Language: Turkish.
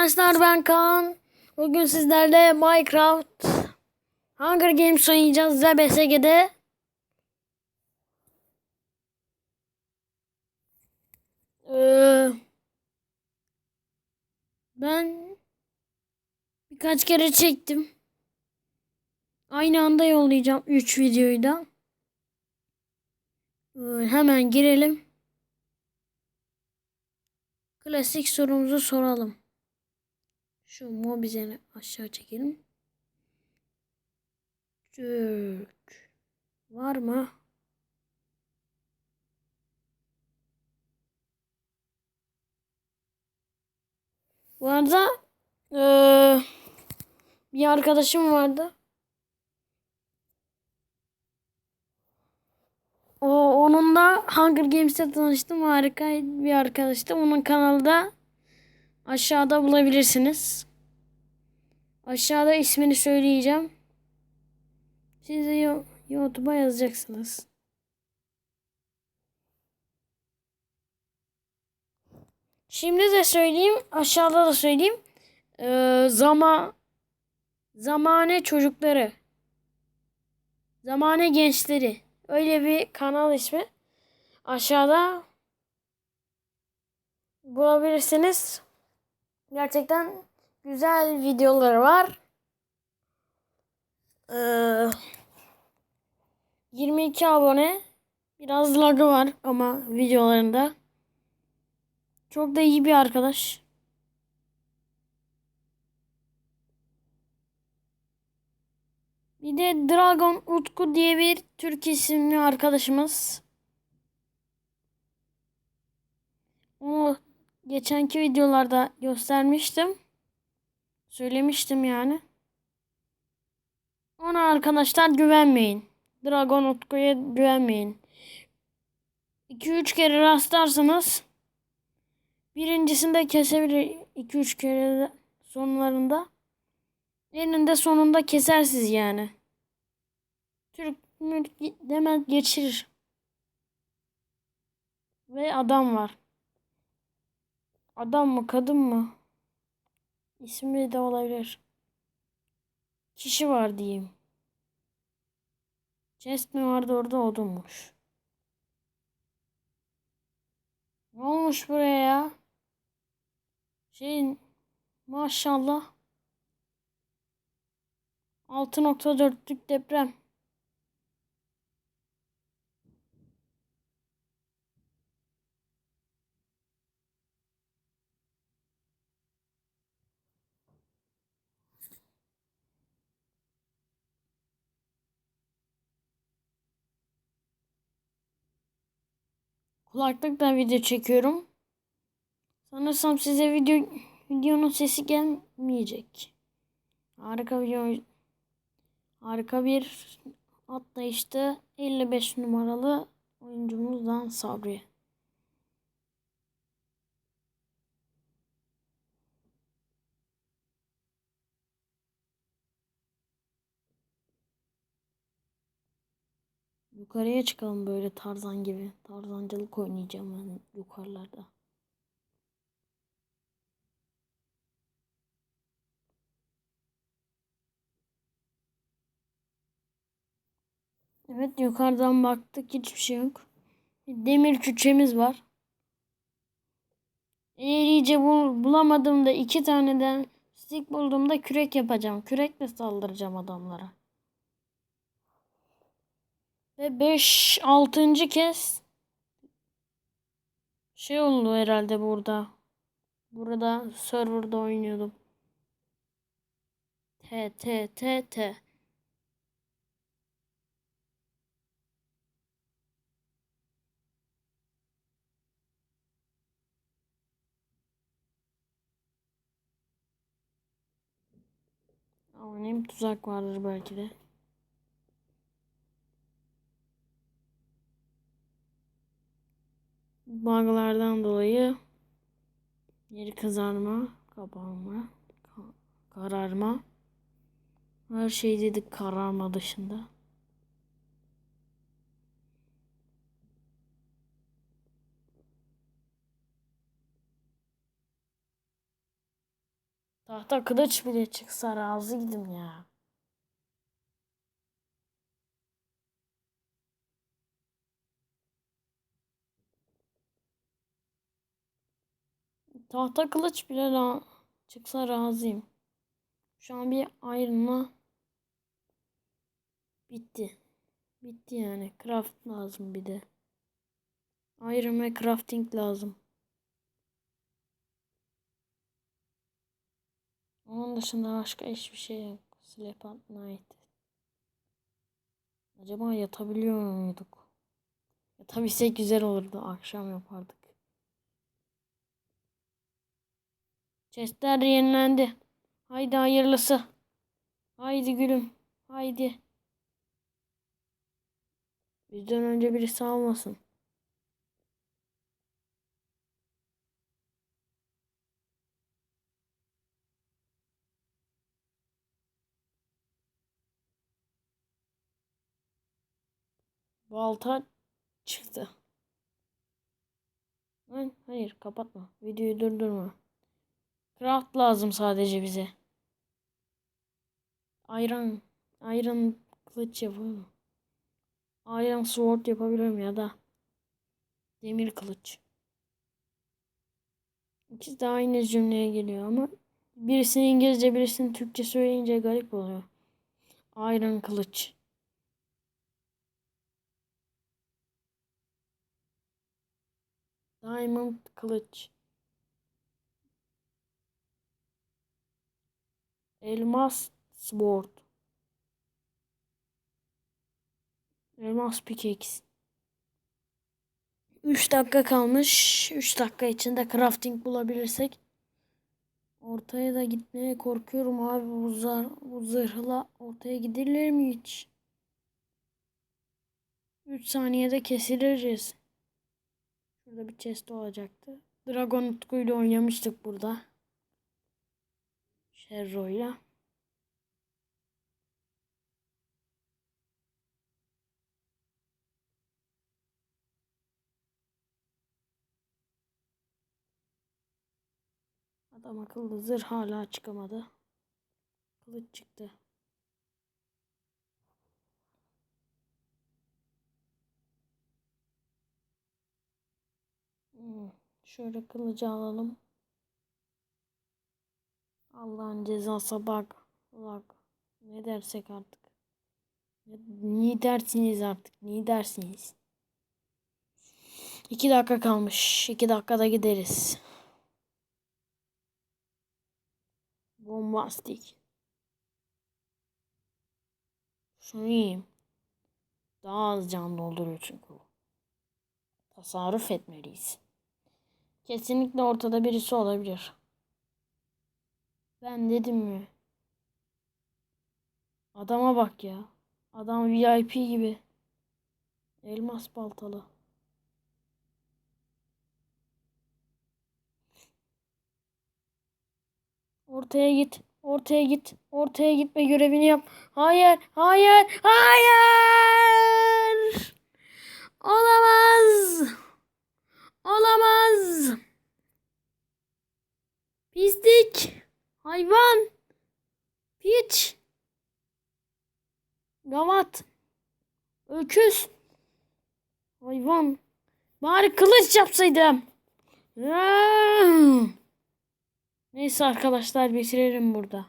arkadaşlar ben Kaan. Bugün sizlerle Minecraft Hunger Games oynayacağız ZBSG'de. Ee, ben birkaç kere çektim. Aynı anda yollayacağım 3 videoyu da. Ee, hemen girelim. Klasik sorumuzu soralım. Şu mobizeni aşağı çekelim. Türk var mı? Bu arada eee, bir arkadaşım vardı. O onunla Hunger Games'te tanıştım. Harika bir arkadaştı. Onun kanalı da aşağıda bulabilirsiniz. Aşağıda ismini söyleyeceğim. Siz de Yo- YouTube'a yazacaksınız. Şimdi de söyleyeyim. Aşağıda da söyleyeyim. Ee, zama Zamane çocukları. Zamane gençleri. Öyle bir kanal ismi. Aşağıda bulabilirsiniz. Gerçekten güzel videoları var. Ee, 22 abone. Biraz lagı var ama videolarında. Çok da iyi bir arkadaş. Bir de Dragon Utku diye bir Türk isimli arkadaşımız. Onu geçenki videolarda göstermiştim. Söylemiştim yani. Ona arkadaşlar güvenmeyin. Dragon Utku'ya güvenmeyin. 2-3 kere rastlarsanız birincisinde kesebilir 2-3 kere sonlarında. Eninde sonunda kesersiz yani. Türk mülk hemen geçirir. Ve adam var. Adam mı kadın mı? İsmi de olabilir. Kişi var diyeyim. Chest mi vardı orada odunmuş. Ne olmuş buraya ya? Şey maşallah. 6.4'lük deprem. Kulaklıkla video çekiyorum. Sanırsam size video videonun sesi gelmeyecek. Harika bir harika bir atlayıştı. 55 numaralı oyuncumuzdan Sabri. Yukarıya çıkalım böyle Tarzan gibi. Tarzancılık oynayacağım ben yukarılarda. Evet yukarıdan baktık hiçbir şey yok. Demir küçemiz var. Eğer iyice bul bulamadığımda iki taneden stick bulduğumda kürek yapacağım. Kürekle saldıracağım adamlara. Ve 5 6. kez şey oldu herhalde burada. Burada serverda oynuyordum. T T T T. Ama tuzak vardır belki de. Buglardan dolayı yeri kızarma, kapanma, ka- kararma. Her şey dedik kararma dışında. Tahta kılıç bile çıksa razıydım ya. Tahta kılıç bile ra- çıksa razıyım. Şu an bir ayrılma bitti. Bitti yani. Craft lazım bir de. Ve crafting lazım. Onun dışında başka hiçbir şey yok. Sleep at night. Acaba yatabiliyor muyduk? Yatabilsek güzel olurdu. Akşam yapardık. Chestler yenilendi. Haydi hayırlısı. Haydi gülüm. Haydi. Bizden önce birisi almasın. Balta çıktı. Hayır kapatma. Videoyu durdurma. Craft lazım sadece bize. Iron, iron kılıç yapalım. Iron sword yapabilirim ya da demir kılıç. İkisi de aynı cümleye geliyor ama birisini İngilizce birisini Türkçe söyleyince garip oluyor. Iron kılıç. Diamond kılıç. Elmas sword. Elmas pickaxe. 3 dakika kalmış. 3 dakika içinde crafting bulabilirsek ortaya da gitmeye korkuyorum abi bu, zar, bu zırhla ortaya gidilir mi hiç? 3 saniyede kesiliriz. Şurada bir chest olacaktı. Dragon Utku'yla oynamıştık burada. Sherro'yla. Adam akıllı zırh hala çıkamadı. Kılıç çıktı. Hmm, Şöyle kılıcı alalım. Allah'ın cezası bak. Bak. Ne dersek artık. Niye dersiniz artık? Niye dersiniz? İki dakika kalmış. İki dakikada gideriz. Bombastik. Şunu yiyeyim. Daha az can dolduruyor çünkü. Tasarruf etmeliyiz. Kesinlikle ortada birisi olabilir. Ben dedim mi? Adama bak ya. Adam VIP gibi. Elmas baltalı. Ortaya git. Ortaya git. Ortaya gitme görevini yap. Hayır. Hayır. Hayır. Olamaz. Olamaz. Pislik. Hayvan. Piç. Gavat. Öküz. Hayvan. Bari kılıç yapsaydım. Neyse arkadaşlar bitirelim burada.